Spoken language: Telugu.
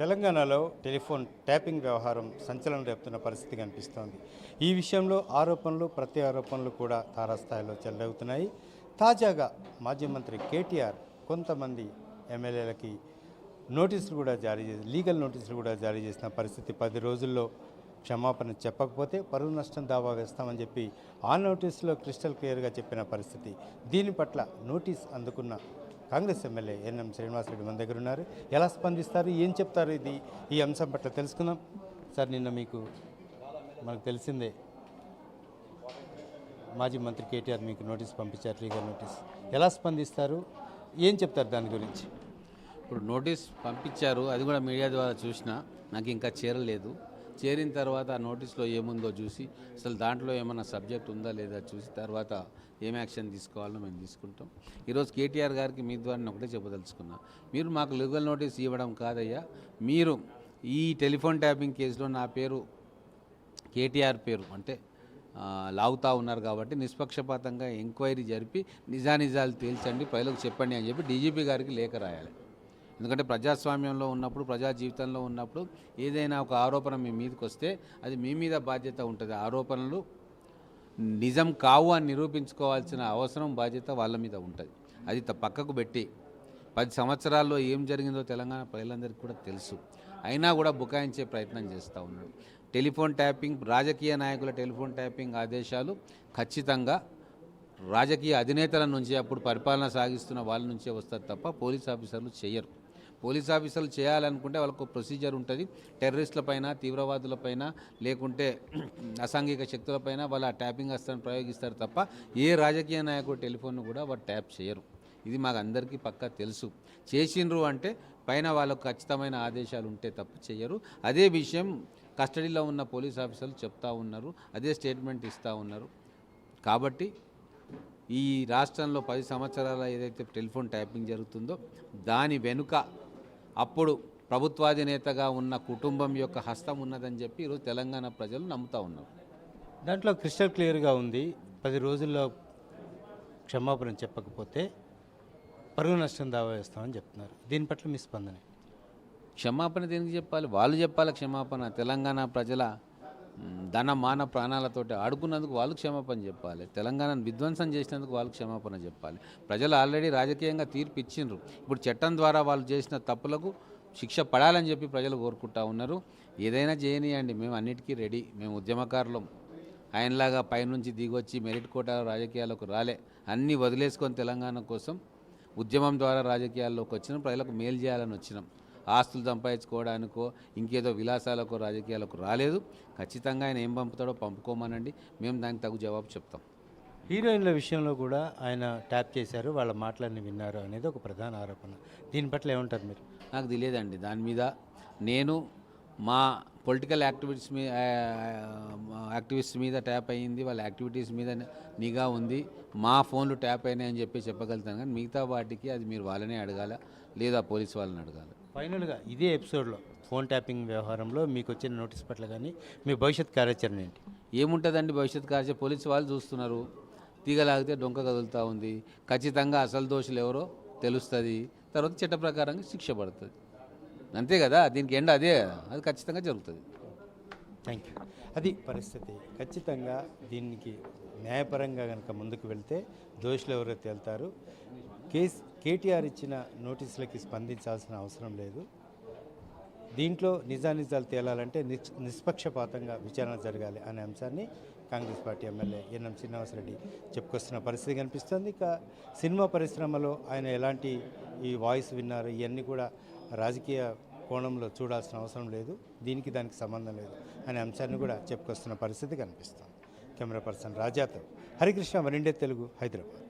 తెలంగాణలో టెలిఫోన్ ట్యాపింగ్ వ్యవహారం సంచలనం రేపుతున్న పరిస్థితి కనిపిస్తోంది. ఈ విషయంలో ఆరోపణలు ప్రతి ఆరోపణలు కూడా తారాస్థాయిలో చెలరేగుతున్నాయి. తాజాగా మాజీ మంత్రి కేటీఆర్ కొంతమంది ఎమ్మెల్యేలకి నోటీసులు కూడా జారీ చేసి లీగల్ నోటీసులు కూడా జారీ చేసిన పరిస్థితి పది రోజుల్లో క్షమాపణ చెప్పకపోతే పరువు నష్టం దావా వేస్తామని చెప్పి ఆ నోటీసులో క్రిస్టల్ క్లియర్గా చెప్పిన పరిస్థితి. దీని పట్ల నోటీస్ అందుకున్న కాంగ్రెస్ ఎమ్మెల్యే ఎన్ఎం శ్రీనివాసరెడ్డి మన దగ్గర ఉన్నారు. ఎలా స్పందిస్తారు? ఏం చెప్తారు ఇది? ఈ అంశం పట్ల తెలుసుకుందాం. సార్ నిన్న మీకు మనకు తెలిసిందే. మాజీ మంత్రి కేటీఆర్ మీకు నోటీస్ పంపించారు లీగల్ నోటీస్. ఎలా స్పందిస్తారు? ఏం చెప్తారు దాని గురించి? ఇప్పుడు నోటీస్ పంపించారు. అది కూడా మీడియా ద్వారా చూసిన. నాకు ఇంకా చేరలేదు. చేరిన తర్వాత ఆ నోటీస్లో ఏముందో చూసి అసలు దాంట్లో ఏమైనా సబ్జెక్ట్ ఉందా లేదా చూసి తర్వాత ఏం యాక్షన్ తీసుకోవాలో మేము తీసుకుంటాం. ఈరోజు కేటీఆర్ గారికి మీ ద్వారా ఒకటే చెప్పదలుచుకున్నా మీరు మాకు లీగల్ నోటీస్ ఇవ్వడం కాదయ్యా మీరు ఈ టెలిఫోన్ ట్యాపింగ్ కేసులో నా పేరు కేటీఆర్ పేరు అంటే లాగుతూ ఉన్నారు కాబట్టి నిష్పక్షపాతంగా ఎంక్వైరీ జరిపి నిజానిజాలు తేల్చండి ప్రజలకు చెప్పండి అని చెప్పి డీజీపీ గారికి లేఖ రాయాలి. ఎందుకంటే ప్రజాస్వామ్యంలో ఉన్నప్పుడు ప్రజా జీవితంలో ఉన్నప్పుడు ఏదైనా ఒక ఆరోపణ మీ మీదకి వస్తే అది మీ మీద బాధ్యత ఉంటుంది. ఆరోపణలు నిజం కావు అని నిరూపించుకోవాల్సిన అవసరం బాధ్యత వాళ్ళ మీద ఉంటుంది. అది త- పక్కకు పెట్టి పది సంవత్సరాల్లో ఏం జరిగిందో తెలంగాణ ప్రజలందరికీ కూడా తెలుసు. అయినా కూడా బుకాయించే ప్రయత్నం చేస్తూ ఉన్నాడు. టెలిఫోన్ ట్యాపింగ్ రాజకీయ నాయకుల టెలిఫోన్ ట్యాపింగ్ ఆదేశాలు ఖచ్చితంగా రాజకీయ అధినేతల నుంచి అప్పుడు పరిపాలన సాగిస్తున్న వాళ్ళ నుంచే వస్తారు తప్ప పోలీస్ ఆఫీసర్లు చేయరు పోలీస్ ఆఫీసర్లు చేయాలనుకుంటే వాళ్ళకు ప్రొసీజర్ ఉంటుంది. టెర్రరిస్టులపైన తీవ్రవాదులపైన లేకుంటే అసాంఘిక శక్తులపైన వాళ్ళ ట్యాపింగ్ అస్త్రాన్ని ప్రయోగిస్తారు తప్ప ఏ రాజకీయ నాయకుడు టెలిఫోన్ను కూడా వారు ట్యాప్ చేయరు. ఇది మాకు అందరికీ పక్కా తెలుసు. చేసిండ్రు అంటే పైన వాళ్ళకు ఖచ్చితమైన ఆదేశాలు ఉంటే తప్ప చేయరు. అదే విషయం కస్టడీలో ఉన్న పోలీస్ ఆఫీసర్లు చెప్తా ఉన్నారు. అదే స్టేట్మెంట్ ఇస్తూ ఉన్నారు. కాబట్టి ఈ రాష్ట్రంలో పది సంవత్సరాల ఏదైతే టెలిఫోన్ ట్యాపింగ్ జరుగుతుందో దాని వెనుక అప్పుడు ప్రభుత్వాధినేతగా ఉన్న కుటుంబం యొక్క హస్తం ఉన్నదని చెప్పి ఈరోజు తెలంగాణ ప్రజలు నమ్ముతా ఉన్నారు. దాంట్లో క్రిస్టల్ క్లియర్గా ఉంది. పది రోజుల్లో క్షమాపణ చెప్పకపోతే పరువు నష్టం దావా వేస్తామని చెప్తున్నారు. దీని పట్ల మీ స్పందన క్షమాపణ దేనికి చెప్పాలి? వాళ్ళు చెప్పాలి క్షమాపణ? తెలంగాణ ప్రజల ధన మాన ప్రాణాలతోటి ఆడుకున్నందుకు వాళ్ళు క్షమాపణ చెప్పాలి. తెలంగాణను విధ్వంసం చేసినందుకు వాళ్ళు క్షమాపణ చెప్పాలి. ప్రజలు ఆల్రెడీ రాజకీయంగా తీర్పు ఇచ్చిండ్రు. ఇప్పుడు చట్టం ద్వారా వాళ్ళు చేసిన తప్పులకు శిక్ష పడాలని చెప్పి ప్రజలు కోరుకుంటా ఉన్నారు. ఏదైనా చేయనియండి. మేము అన్నిటికీ రెడీ. మేము ఉద్యమకారులం. ఆయనలాగా పైనుంచి దిగొచ్చి మెరిట్ కోట రాజకీయాలకు రాలే. అన్నీ వదిలేసుకొని తెలంగాణ కోసం ఉద్యమం ద్వారా రాజకీయాల్లోకి వచ్చినాం. ప్రజలకు మేలు చేయాలని వచ్చినాం. ఆస్తులు సంపాదించుకోవడానికో ఇంకేదో విలాసాలకో రాజకీయాలకు రాలేదు. ఖచ్చితంగా ఆయన ఏం పంపుతాడో పంపుకోమనండి. మేము దానికి తగు జవాబు చెప్తాం. హీరోయిన్ల విషయంలో కూడా ఆయన ట్యాప్ చేశారు వాళ్ళ మాటలన్నీ విన్నారు అనేది ఒక ప్రధాన ఆరోపణ. దీని పట్ల ఏమంటారు మీరు? నాకు తెలియదండి. దాని మీద నేను మా పొలిటికల్ యాక్టివిటీస్ మీద యాక్టివిస్ట్ మీద ట్యాప్ అయ్యింది వాళ్ళ యాక్టివిటీస్ మీద నిఘా ఉంది. మా ఫోన్లు ట్యాప్ అయినాయి అని చెప్పి చెప్పగలుగుతాను కానీ మిగతా వాటికి అది మీరు వాళ్ళనే అడగాల లేదా పోలీస్ వాళ్ళని అడగాలి. ఫైనల్గా ఇదే ఎపిసోడ్లో ఫోన్ ట్యాపింగ్ వ్యవహారంలో మీకు వచ్చిన నోటీస్ పట్ల కానీ మీ భవిష్యత్ కార్యాచరణ ఏంటి? ఏముంటుందండి భవిష్యత్ కార్య పోలీసు వాళ్ళు చూస్తున్నారు. తీగలాగితే డొంక కదులుతూ ఉంది. ఖచ్చితంగా అసలు దోషులు ఎవరో తెలుస్తుంది. తర్వాత చట్ట ప్రకారంగా శిక్ష పడుతుంది. అంతే కదా? దీనికి ఎండ అదే. అది ఖచ్చితంగా జరుగుతుంది. థ్యాంక్ యూ అది పరిస్థితి. ఖచ్చితంగా దీనికి న్యాయపరంగా కనుక ముందుకు వెళ్తే దోషులు ఎవరో తేల్తారు కేస్ కేటీఆర్ ఇచ్చిన నోటీసులకి స్పందించాల్సిన అవసరం లేదు. దీంట్లో నిజానిజాలు తేలాలంటే నిష్ నిష్పక్షపాతంగా విచారణ జరగాలి అనే అంశాన్ని Congress party MLA NM Srinivasa Reddy చెప్పుకొస్తున్న పరిస్థితి కనిపిస్తుంది. ఇక సినిమా పరిశ్రమలో ఆయన ఎలాంటి ఈ వాయిస్ విన్నారు ఇవన్నీ కూడా రాజకీయ కోణంలో చూడాల్సిన అవసరం లేదు. దీనికి దానికి సంబంధం లేదు అనే అంశాన్ని కూడా చెప్పుకొస్తున్న పరిస్థితి కనిపిస్తుంది. కెమెరా పర్సన్ రాజాతో. హరికృష్ణ వరిండే తెలుగు హైదరాబాద్.